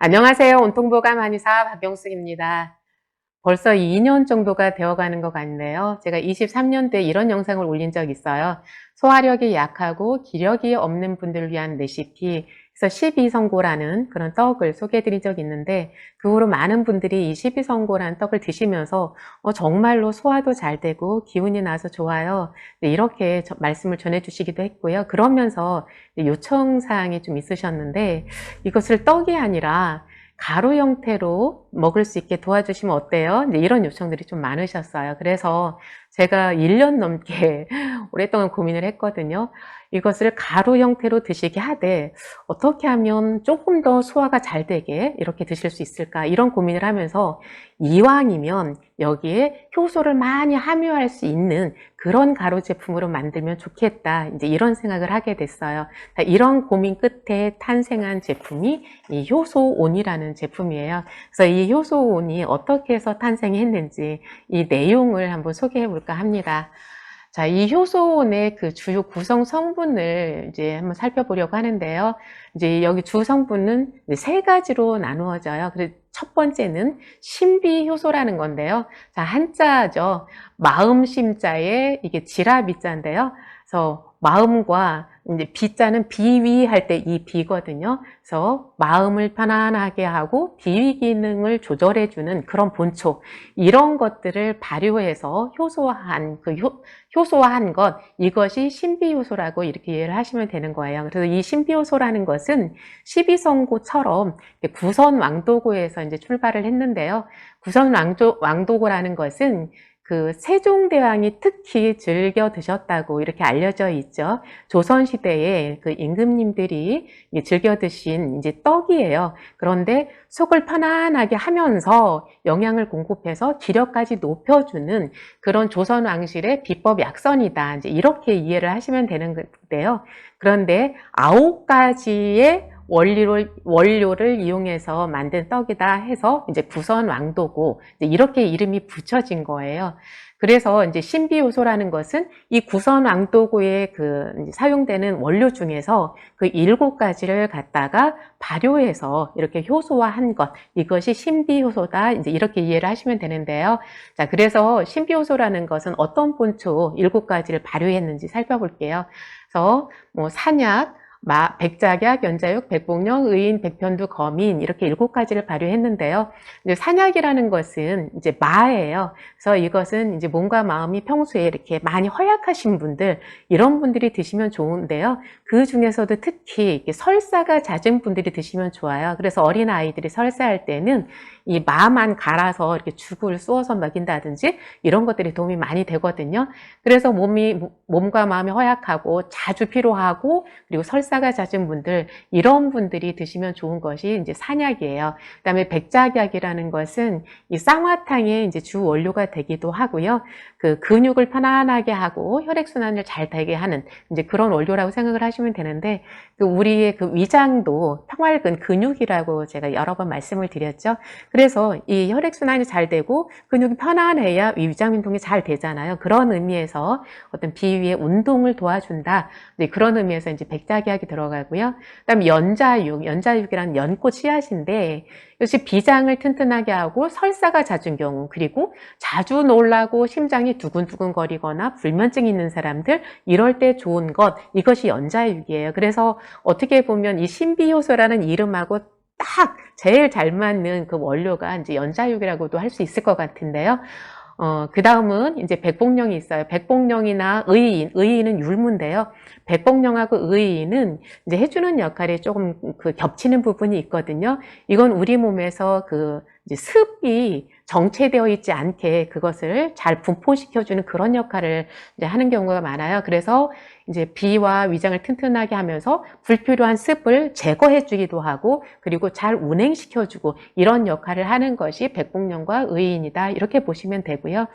안녕하세요. 온통보감 한의사 박영숙입니다. 벌써 2년 정도가 되어가는 것 같네요. 제가 23년도에 이런 영상을 올린 적 있어요. 소화력이 약하고 기력이 없는 분들을 위한 레시피, 그래서 12성고라는 그런 떡을 소개해 드린 적이 있는데, 그 후로 많은 분들이 이 12성고라는 떡을 드시면서 어, 정말로 소화도 잘 되고 기운이 나서 좋아요. 네, 이렇게 저- 말씀을 전해 주시기도 했고요. 그러면서 요청사항이 좀 있으셨는데, 이것을 떡이 아니라 가루 형태로 먹을 수 있게 도와주시면 어때요? 이런 요청들이 좀 많으셨어요. 그래서 제가 1년 넘게 오랫동안 고민을 했거든요. 이것을 가루 형태로 드시게 하되 어떻게 하면 조금 더 소화가 잘 되게 이렇게 드실 수 있을까 이런 고민을 하면서 이왕이면 여기에 효소를 많이 함유할 수 있는 그런 가루 제품으로 만들면 좋겠다 이제 이런 생각을 하게 됐어요. 자, 이런 고민 끝에 탄생한 제품이 이 효소온이라는 제품이에요. 그래서 이 효소온이 어떻게 해서 탄생했는지 이 내용을 한번 소개해 볼까 합니다. 자, 이 효소온의 그 주요 구성 성분을 이제 한번 살펴보려고 하는데요. 이제 여기 주 성분은 세 가지로 나누어져요. 그래서 첫 번째는 신비효소라는 건데요. 자, 한자죠. 마음 심자에 이게 지라비자인데요. 그래서 마음과 이제 비자는 비위할 때 이 비거든요. 그래서 마음을 편안하게 하고 비위 기능을 조절해 주는 그런 본초 이런 것들을 발효해서 효소화한 그 효, 효소화한 것 이것이 신비효소라고 이렇게 이해를 하시면 되는 거예요. 그래서 이 신비효소라는 것은 12성고처럼 구선 왕도고에서 이제 출발을 했는데요. 구선 왕도, 왕도고라는 것은 그 세종대왕이 특히 즐겨 드셨다고 이렇게 알려져 있죠. 조선시대에 그 임금님들이 즐겨 드신 이제 떡이에요. 그런데 속을 편안하게 하면서 영양을 공급해서 기력까지 높여주는 그런 조선 왕실의 비법 약선이다. 이제 이렇게 이해를 하시면 되는 건데요. 그런데 아홉 가지의 원료를, 원료를 이용해서 만든 떡이다 해서 이제 구선 왕도고 이렇게 이름이 붙여진 거예요. 그래서 이제 신비효소라는 것은 이 구선 왕도고에 그 사용되는 원료 중에서 그 일곱 가지를 갖다가 발효해서 이렇게 효소화한 것 이것이 신비효소다 이제 이렇게 이해를 하시면 되는데요. 자 그래서 신비효소라는 것은 어떤 본초 일곱 가지를 발효했는지 살펴볼게요. 그래서 뭐 산약 마, 백작약, 연자육, 백복령, 의인, 백편두, 거민 이렇게 일곱 가지를 발효했는데요. 이제 산약이라는 것은 이제 마예요. 그래서 이것은 이제 몸과 마음이 평소에 이렇게 많이 허약하신 분들 이런 분들이 드시면 좋은데요. 그 중에서도 특히 설사가 잦은 분들이 드시면 좋아요. 그래서 어린 아이들이 설사할 때는 이 마만 갈아서 이렇게 죽을 쏘아서 먹인다든지 이런 것들이 도움이 많이 되거든요. 그래서 몸이 몸과 마음이 허약하고 자주 피로하고 그리고 설사가 잦은 분들 이런 분들이 드시면 좋은 것이 이제 산약이에요. 그다음에 백작약이라는 것은 이 쌍화탕의 이제 주 원료가 되기도 하고요. 그 근육을 편안하게 하고 혈액 순환을 잘 되게 하는 이제 그런 원료라고 생각을 하시 면 되는데 그 우리의 그 위장도 평활근 근육이라고 제가 여러 번 말씀을 드렸죠. 그래서 이 혈액 순환이 잘 되고 근육이 편안해야 이 위장 운동이 잘 되잖아요. 그런 의미에서 어떤 비위의 운동을 도와준다. 네, 그런 의미에서 이제 백작약이 들어가고요. 그다음 연자육, 연자육이란 연꽃 씨앗인데 이것이 비장을 튼튼하게 하고 설사가 잦은 경우 그리고 자주 놀라고 심장이 두근두근 거리거나 불면증이 있는 사람들 이럴 때 좋은 것 이것이 연자육이에요. 그래서 어떻게 보면 이 신비효소라는 이름하고 딱 제일 잘 맞는 그 원료가 이제 연자육이라고도 할 수 있을 것 같은데요. 어, 그 다음은 이제 백복령이 있어요. 백복령이나 의인, 의인은 율무인데요. 백복령하고 의인은 이제 해주는 역할이 조금 그 겹치는 부분이 있거든요. 이건 우리 몸에서 그 습이 정체되어 있지 않게 그것을 잘 분포시켜주는 그런 역할을 하는 경우가 많아요. 그래서 이제 비와 위장을 튼튼하게 하면서 불필요한 습을 제거해 주기도 하고 그리고 잘 운행시켜 주고 이런 역할을 하는 것이 백복령과 의인이다. 이렇게 보시면 되고요.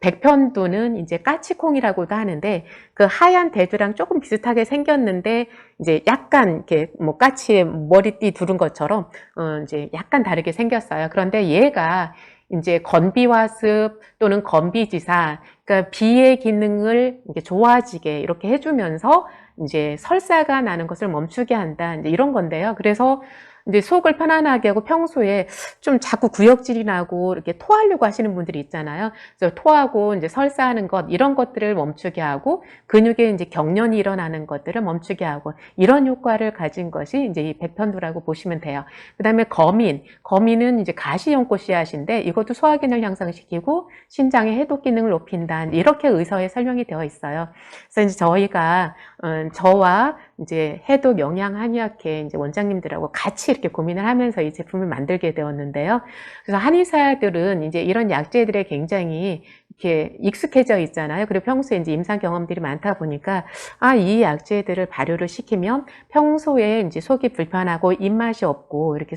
백편두는 이제 까치콩이라고도 하는데 그 하얀 대두랑 조금 비슷하게 생겼는데 이제 약간 이렇게 뭐 까치에 머리띠 두른 것처럼 어 이제 약간 다르게 생겼어요. 그런데 얘가 이제 건비화습 또는 건비지사, 그러니까 비의 기능을 이렇게 좋아지게 이렇게 해주면서 이제 설사가 나는 것을 멈추게 한다. 이제 이런 건데요. 그래서 이제 속을 편안하게 하고 평소에 좀 자꾸 구역질이 나고 이렇게 토하려고 하시는 분들이 있잖아요. 그래서 토하고 이제 설사하는 것 이런 것들을 멈추게 하고 근육에 이제 경련이 일어나는 것들을 멈추게 하고 이런 효과를 가진 것이 이제 이 백편두라고 보시면 돼요. 그다음에 거민, 거민은 이제 가시연꽃 씨앗인데 이것도 소화 기능을 향상시키고 신장의 해독 기능을 높인다. 이렇게 의서에 설명이 되어 있어요. 그래서 이제 저희가 음, 저와 이제 해독 영양 한의학회 이제 원장님들하고 같이 이렇게 고민을 하면서 이 제품을 만들게 되었는데요. 그래서 한의사들은 이제 이런 약재들에 굉장히 이렇게 익숙해져 있잖아요. 그리고 평소에 이제 임상 경험들이 많다 보니까 아, 이 약재들을 발효를 시키면 평소에 이제 속이 불편하고 입맛이 없고 이렇게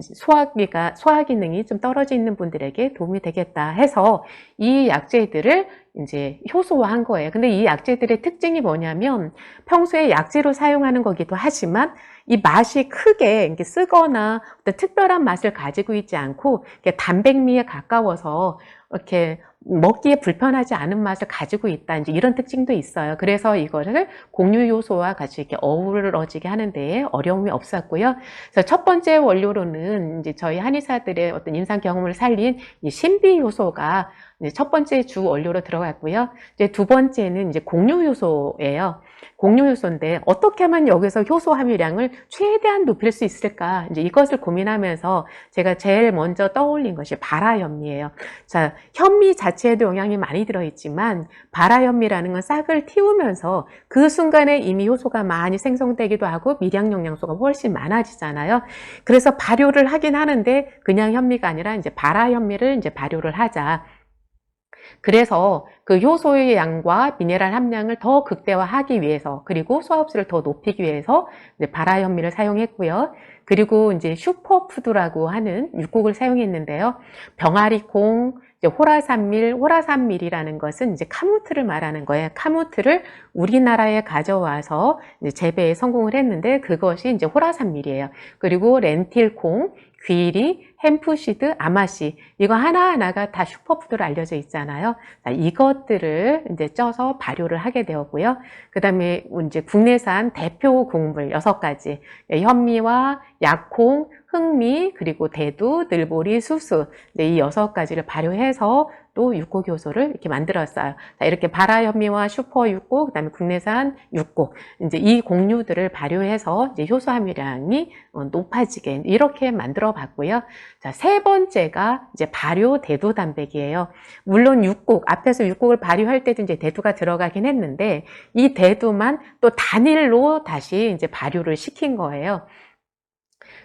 소화기가 소화 기능이 좀 떨어져 있는 분들에게 도움이 되겠다 해서 이 약재들을 이제 효소화한 거예요. 근데 이 약재들의 특징이 뭐냐면 평소에 약재로 사용하는 거기도 하지만 이 맛이 크게 이렇게 쓰거나 어떤 특별한 맛을 가지고 있지 않고 단백미에 가까워서 이렇게 먹기에 불편하지 않은 맛을 가지고 있다. 이제 이런 특징도 있어요. 그래서 이거를 공유 요소와 같이 이렇게 어우러지게 하는 데에 어려움이 없었고요. 그래서 첫 번째 원료로는 이제 저희 한의사들의 어떤 임상 경험을 살린 이 신비 요소가 이제 첫 번째 주 원료로 들어갔고요. 이제 두 번째는 이제 공유 요소예요. 공유 요소인데 어떻게 하면 여기서 효소 함유량을 최대한 높일 수 있을까? 이제 이것을 고민하면서 제가 제일 먼저 떠올린 것이 바라현미예요. 자, 현미 자체에도 영양이 많이 들어있지만 바라현미라는 건 싹을 틔우면서 그 순간에 이미 효소가 많이 생성되기도 하고 미량 영양소가 훨씬 많아지잖아요. 그래서 발효를 하긴 하는데 그냥 현미가 아니라 이제 바라현미를 이제 발효를 하자. 그래서 그 효소의 양과 미네랄 함량을 더 극대화하기 위해서 그리고 소화흡수를 더 높이기 위해서 이제 바라현미를 사용했고요. 그리고 이제 슈퍼푸드라고 하는 육국을 사용했는데요. 병아리콩, 호라산밀, 호라산밀이라는 것은 이제 카무트를 말하는 거예요. 카무트를 우리나라에 가져와서 재배에 성공을 했는데 그것이 이제 호라산밀이에요. 그리고 렌틸콩, 귀리, 햄프시드, 아마시 이거 하나하나가 다 슈퍼푸드로 알려져 있잖아요. 자, 이것들을 이제 쪄서 발효를 하게 되었고요. 그 다음에 이제 국내산 대표 곡물 여섯 가지 예, 현미와 약콩, 흑미, 그리고 대두, 늘보리, 수수 네, 이 여섯 가지를 발효해서 또 육곡 효소를 이렇게 만들었어요. 자, 이렇게 바라현미와 슈퍼 육곡, 그다음에 국내산 육곡 이제 이 곡류들을 발효해서 이제 효소 함유량이 어, 높아지게 이렇게 만들어 봤고요. 자, 세 번째가 이제 발효 대두 단백이에요. 물론 육곡 앞에서 육곡을 발효할 때도 이제 대두가 들어가긴 했는데 이 대두만 또 단일로 다시 이제 발효를 시킨 거예요.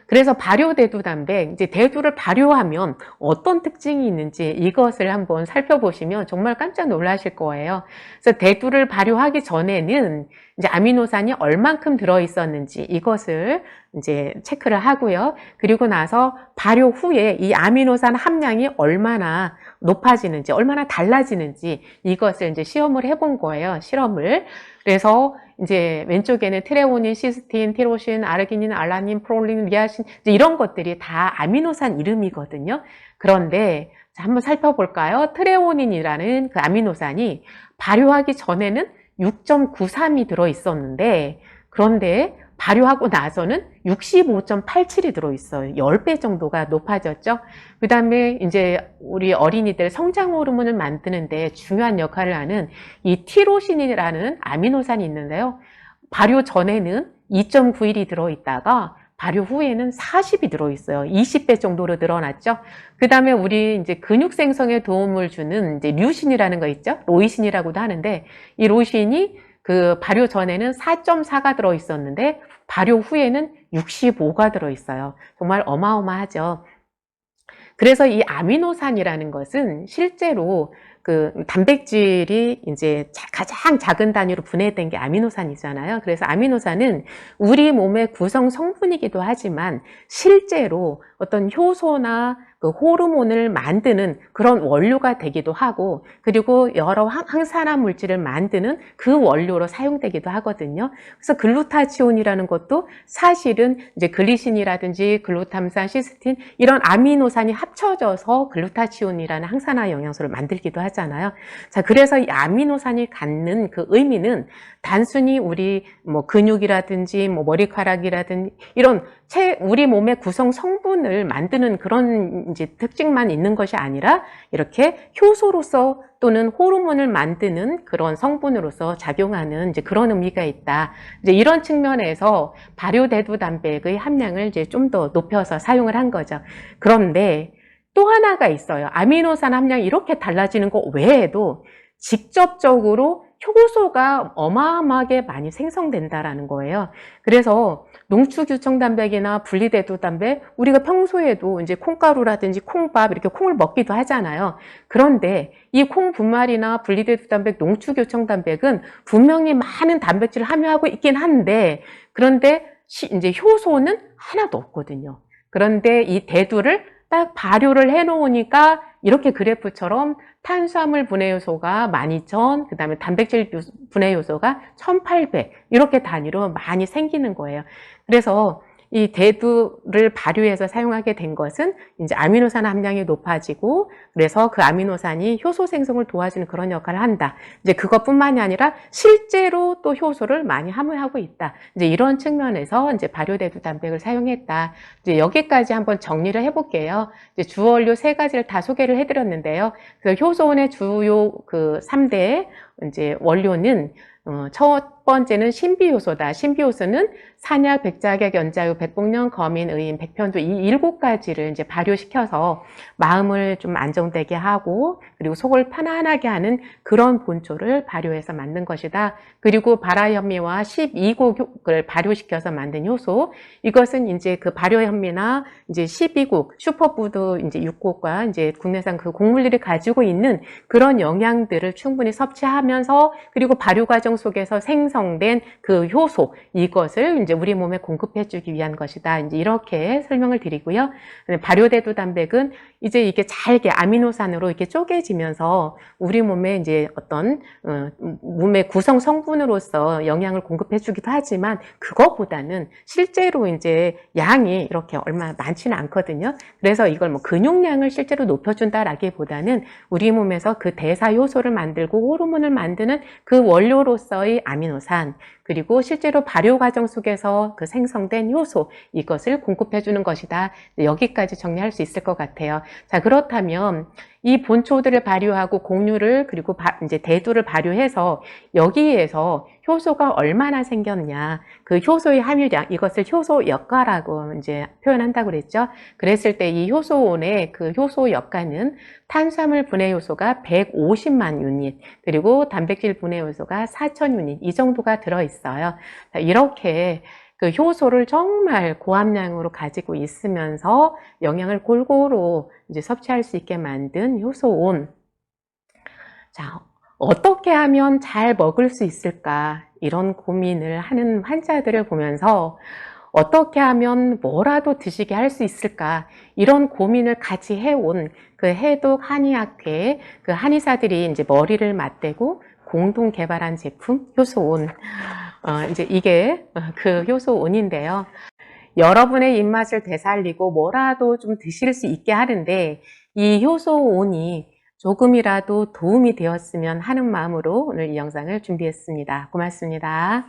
그래서 발효 대두 단백, 이제 대두를 발효하면 어떤 특징이 있는지 이것을 한번 살펴보시면 정말 깜짝 놀라실 거예요. 그래서 대두를 발효하기 전에는 이제 아미노산이 얼만큼 들어 있었는지 이것을 이제 체크를 하고요. 그리고 나서 발효 후에 이 아미노산 함량이 얼마나 높아지는지, 얼마나 달라지는지 이것을 이제 시험을 해본 거예요. 실험을. 그래서 이제 왼쪽에는 트레오닌, 시스틴, 티로신, 아르기닌, 알라닌, 프롤린, 리아신 이런 것들이 다 아미노산 이름이거든요. 그런데 자, 한번 살펴볼까요? 트레오닌이라는 그 아미노산이 발효하기 전에는 6.93이 들어 있었는데 그런데 발효하고 나서는 65.87이 들어있어요. 10배 정도가 높아졌죠. 그 다음에 이제 우리 어린이들 성장 호르몬을 만드는데 중요한 역할을 하는 이 티로신이라는 아미노산이 있는데요. 발효 전에는 2.91이 들어있다가 발효 후에는 40이 들어있어요. 20배 정도로 늘어났죠. 그 다음에 우리 이제 근육 생성에 도움을 주는 이제 류신이라는 거 있죠. 로이신이라고도 하는데 이 로이신이 그 발효 전에는 4.4가 들어 있었는데 발효 후에는 65가 들어 있어요. 정말 어마어마하죠. 그래서 이 아미노산이라는 것은 실제로 그 단백질이 이제 가장 작은 단위로 분해된 게 아미노산이잖아요. 그래서 아미노산은 우리 몸의 구성 성분이기도 하지만 실제로 어떤 효소나 그 호르몬을 만드는 그런 원료가 되기도 하고 그리고 여러 항산화 물질을 만드는 그 원료로 사용되기도 하거든요. 그래서 글루타치온이라는 것도 사실은 이제 글리신이라든지 글루탐산, 시스틴 이런 아미노산이 합쳐져서 글루타치온이라는 항산화 영양소를 만들기도. 하잖아요. 자, 그래서 이 아미노산이 갖는 그 의미는 단순히 우리 뭐 근육이라든지 뭐 머리카락이라든지 이런 체, 우리 몸의 구성 성분을 만드는 그런 이제 특징만 있는 것이 아니라 이렇게 효소로서 또는 호르몬을 만드는 그런 성분으로서 작용하는 이제 그런 의미가 있다. 이제 이런 측면에서 발효대두 단백의 함량을 이제 좀 더 높여서 사용을 한 거죠. 그런데 또 하나가 있어요. 아미노산 함량이 이렇게 달라지는 것 외에도 직접적으로 효소가 어마어마하게 많이 생성된다라는 거예요. 그래서 농축유청 단백이나 분리대두 단백, 우리가 평소에도 이제 콩가루라든지 콩밥 이렇게 콩을 먹기도 하잖아요. 그런데 이 콩 분말이나 분리대두 단백, 농축유청 단백은 분명히 많은 단백질을 함유하고 있긴 한데, 그런데 시- 이제 효소는 하나도 없거든요. 그런데 이 대두를 딱 발효를 해 놓으니까 이렇게 그래프처럼 탄수화물 분해 요소가 12,000, 그 다음에 단백질 요- 분해 요소가 1,800 이렇게 단위로 많이 생기는 거예요. 그래서 이 대두를 발효해서 사용하게 된 것은 이제 아미노산 함량이 높아지고 그래서 그 아미노산이 효소 생성을 도와주는 그런 역할을 한다. 이제 그것뿐만이 아니라 실제로 또 효소를 많이 함유하고 있다. 이제 이런 측면에서 이제 발효 대두 단백을 사용했다. 이제 여기까지 한번 정리를 해볼게요. 이제 주원료 세 가지를 다 소개를 해드렸는데요. 그래서 효소원의 주요 그 3대 이제 원료는 어, 첫 번째는 신비효소다. 신비효소는 산약, 백자격, 연자유, 백복령, 거민, 의인, 백편조 이 일곱 가지를 이제 발효시켜서 마음을 좀 안정되게 하고 그리고 속을 편안하게 하는 그런 본초를 발효해서 만든 것이다. 그리고 발화현미와 12곡을 발효시켜서 만든 효소 이것은 이제 그 발효현미나 이제 12곡 슈퍼푸드 이제 6곡과 이제 국내산 그 곡물들이 가지고 있는 그런 영양들을 충분히 섭취하면서 그리고 발효 과정 속에서 생 성된 그 효소 이것을 이제 우리 몸에 공급해 주기 위한 것이다. 이제 이렇게 설명을 드리고요. 발효대두 단백은 이제 이게 잘게 아미노산으로 이렇게 쪼개지면서 우리 몸에 이제 어떤 어, 몸의 구성 성분으로서 영양을 공급해 주기도 하지만 그거보다는 실제로 이제 양이 이렇게 얼마 많지는 않거든요. 그래서 이걸 뭐 근육량을 실제로 높여준다라기보다는 우리 몸에서 그 대사 효소를 만들고 호르몬을 만드는 그 원료로서의 아미노산 สั้น 그리고 실제로 발효 과정 속에서 그 생성된 효소 이것을 공급해 주는 것이다. 여기까지 정리할 수 있을 것 같아요. 자 그렇다면 이 본초들을 발효하고 공유를 그리고 바- 이제 대두를 발효해서 여기에서 효소가 얼마나 생겼냐 그 효소의 함유량 이것을 효소 역가라고 이제 표현한다고 그랬죠. 그랬을 때 이 효소온의 그 효소 역가는 탄수화물 분해 요소가 150만 유닛 그리고 단백질 분해 요소가 4천 유닛 이 정도가 들어 있 어요. 자, 이렇게 그 효소를 정말 고함량으로 가지고 있으면서 영양을 골고루 이제 섭취할 수 있게 만든 효소온. 자, 어떻게 하면 잘 먹을 수 있을까? 이런 고민을 하는 환자들을 보면서 어떻게 하면 뭐라도 드시게 할 수 있을까? 이런 고민을 같이 해온 그 해독 한의학회 그 한의사들이 이제 머리를 맞대고 공동 개발한 제품 효소온. 어, 이제 이게 그 효소 온인데요. 여러분의 입맛을 되살리고 뭐라도 좀 드실 수 있게 하는데 이 효소 온이 조금이라도 도움이 되었으면 하는 마음으로 오늘 이 영상을 준비했습니다. 고맙습니다.